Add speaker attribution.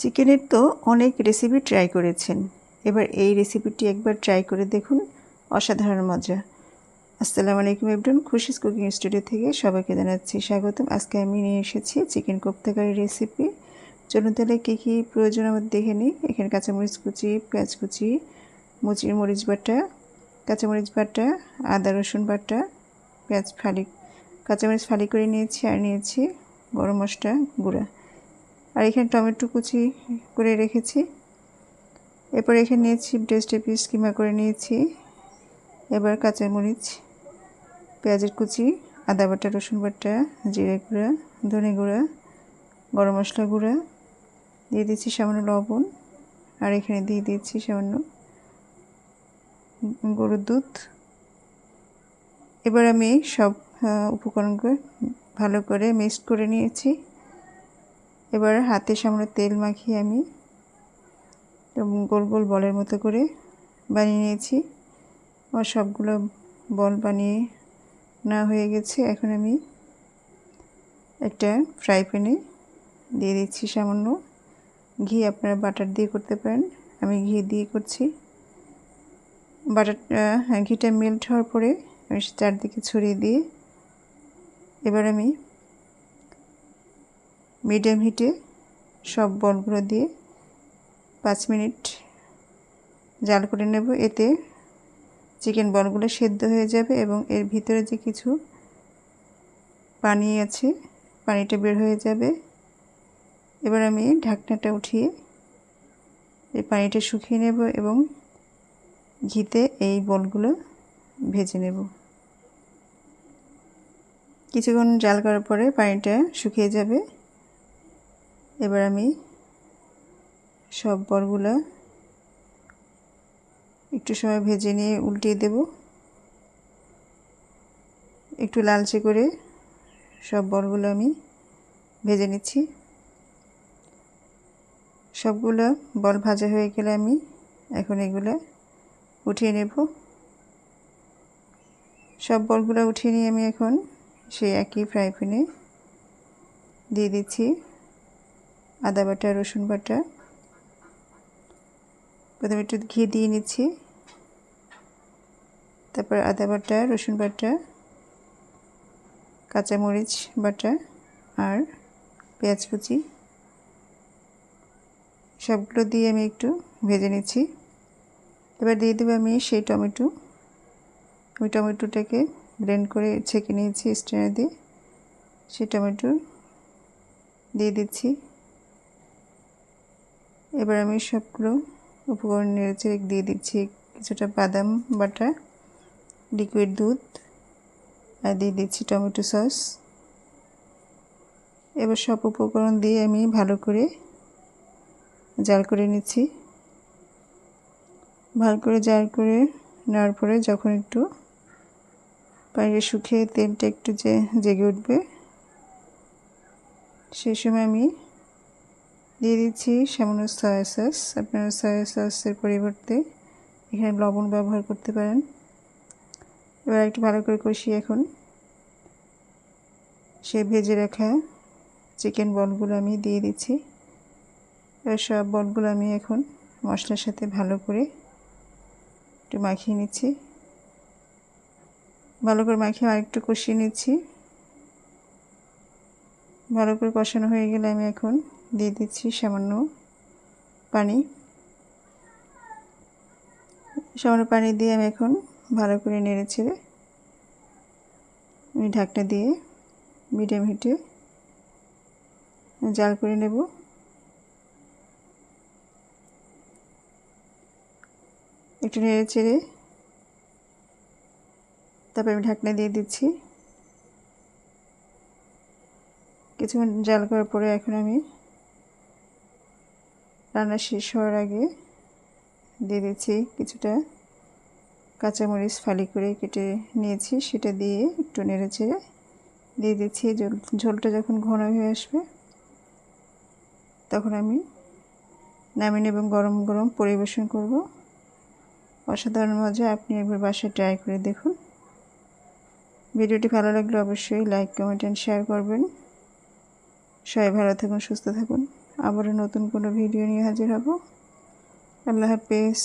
Speaker 1: চিকেনের তো অনেক রেসিপি ট্রাই করেছেন। এবার এই রেসিপিটি একবার ট্রাই করে দেখুন, অসাধারণ মজা। আসসালামু আলাইকুম এভরিওয়ান খুশিস কুকিং স্টুডিও থেকে সবাইকে জানাচ্ছি স্বাগতম। আজকে আমি নিয়ে এসেছি চিকেন কোপ্তাকারি রেসিপি চলুন তাহলে কী কী প্রয়োজন আমার দেখে নিই। এখানে কাঁচামরিচ কুচি, পেঁয়াজ কুচি মুচির মরিচ বাটা, কাঁচামরিচ বাটা, আদা রসুন বাটা, পেঁয়াজ ফালি কাঁচামরিচ ফালি করে নিয়েছি আর নিয়েছি গরম মশলা গুঁড়া। এখানে টমেটো কুচি করে রেখেছি। এরপর এখানে নিয়েছি ব্রেস্টে পিস কিমা করে নিয়েছি। এবার কাঁচামরিচ, পেঁয়াজের কুচি, আদা বাটা, রসুন বাটা, জিরে গুঁড়া, ধনে গুঁড়া, গরম মশলা গুঁড়া, দিয়ে দিচ্ছি সামান্য লবণ। আর এখানে দিয়ে দিচ্ছি সামান্য গরুর দুধ। এবার আমি সব উপকরণকে ভালো করে মিক্সড করে নিয়েছি। এবার হাতে সামনে তেল মাখিয়ে আমি গোল গোল বলের মতো করে বানিয়ে নিয়েছি। আমার সবগুলো বল বানিয়ে না হয়ে গেছে। এখন আমি একটা ফ্রাই প্যানে দিয়ে দিচ্ছি সামান্য ঘি। আপনারা বাটার দিয়ে করতে পারেন। আমি ঘি দিয়ে করছি। বাটারটা হ্যাঁ ঘিটা মেল্ট হওয়ার পরে আমি চারদিকে ছড়িয়ে দিয়ে এবার আমি মিডিয়াম হিটে সব বলগুলো দিয়ে পাঁচ মিনিট জাল করে নেব। এতে চিকেন বলগুলো সেদ্ধ হয়ে যাবে এবং এর ভিতরে যে কিছু পানি আছে, পানিটা বের হয়ে যাবে। এবার আমি ঢাকনাটা উঠিয়ে এই পানিটা শুকিয়ে নেব এবং ঘিতে এই বলগুলো ভেজে নেব। কিছুক্ষণ জাল করার পরে পানিটা শুকিয়ে যাবে। এবার আমি সব বলগুলো একটু সময় ভেজে নিয়ে উল্টিয়ে দেব। একটু লালচে করে সব বলগুলো আমি ভেজে নিচ্ছি। সবগুলো বল ভাজা হয়ে গেলে আমি এখন এগুলো উঠিয়ে নেব। সব বলগুলো উঠিয়ে নিয়ে আমি এখন সেই একই ফ্রাই প্যানে দিয়ে দিচ্ছি। আদা বাটা, রসুন বাটা। প্রথমে একটু ঘি দিয়ে নিচ্ছি। তারপর আদা বাটা, রসুন বাটা, কাঁচামরিচ বাটা আর পেঁয়াজ কুচি। সবগুলো দিয়ে আমি একটু ভেজে নিচ্ছি। এবার দিয়ে দেবো আমি সেই টমেটো। আমি টমেটোটাকে ব্লেন্ড করে ছেঁকে নিয়েছি স্ট্রেনার দিয়ে। সেই টমেটো দিয়ে দিচ্ছি। এবার আমি সবগুলো উপকরণ নেড়েছে দিয়ে দিচ্ছি। কিছুটা বাদাম বাটা লিকুইড দুধ, আর দিয়ে দিচ্ছি টমেটো সস এবার সব উপকরণ দিয়ে আমি ভালো করে জাল করে নিচ্ছি। ভালো করে জাল করে নেওয়ার পরে যখন একটু পানিটা শুকিয়ে তেলটা একটু যে জেগে উঠবে, সেই সময় আমি দিয়ে দিচ্ছি সামান্য সয়া সস আপনারা সয়া সসের পরিবর্তে এখানে লবণ ব্যবহার করতে পারেন। এবার একটু ভালো করে কষিয়ে এখন সে ভেজে রাখা চিকেন বলগুলো আমি দিয়ে দিচ্ছি। এবার সব বলগুলো আমি এখন মশলার সাথে ভালো করে একটু মাখিয়ে নিচ্ছি। ভালো করে মাখিয়ে আরেকটু কষিয়ে নিচ্ছি। ভালো করে কষানো হয়ে গেলে আমি এখন দিয়ে দিচ্ছি সামান্য পানি। সামান্য পানি দিয়ে আমি এখন ভালো করে নেড়ে ছেড়ে আমি ঢাকনা দিয়ে মিডিয়াম হিটে জাল করে নেব। একটু নেড়ে ছেড়ে তারপর আমি ঢাকনা দিয়ে দিচ্ছি। কিছুক্ষণ জাল করার পরে এখন আমি রান্না শেষ হওয়ার আগে দিয়ে দিচ্ছি কিছুটা কাঁচামরিচ ফালি করে কেটে নিয়েছি, সেটা দিয়ে একটু নেড়ে চেড়ে দিয়ে দিচ্ছি। ঝোলটা যখন ঘন হয়ে আসবে, তখন আমি নামিয়ে এবং গরম গরম পরিবেশন করব। অসাধারণ মজা, আপনি একবার বাসায় ট্রাই করে দেখুন। ভিডিওটি ভালো লাগলে অবশ্যই লাইক, কমেন্ট অ্যান্ড শেয়ার করবেন। সবাই ভালো থাকুন, সুস্থ থাকুন। আবারও নতুন কোনো ভিডিও নিয়ে হাজির হব। আল্লাহ হাফেজ।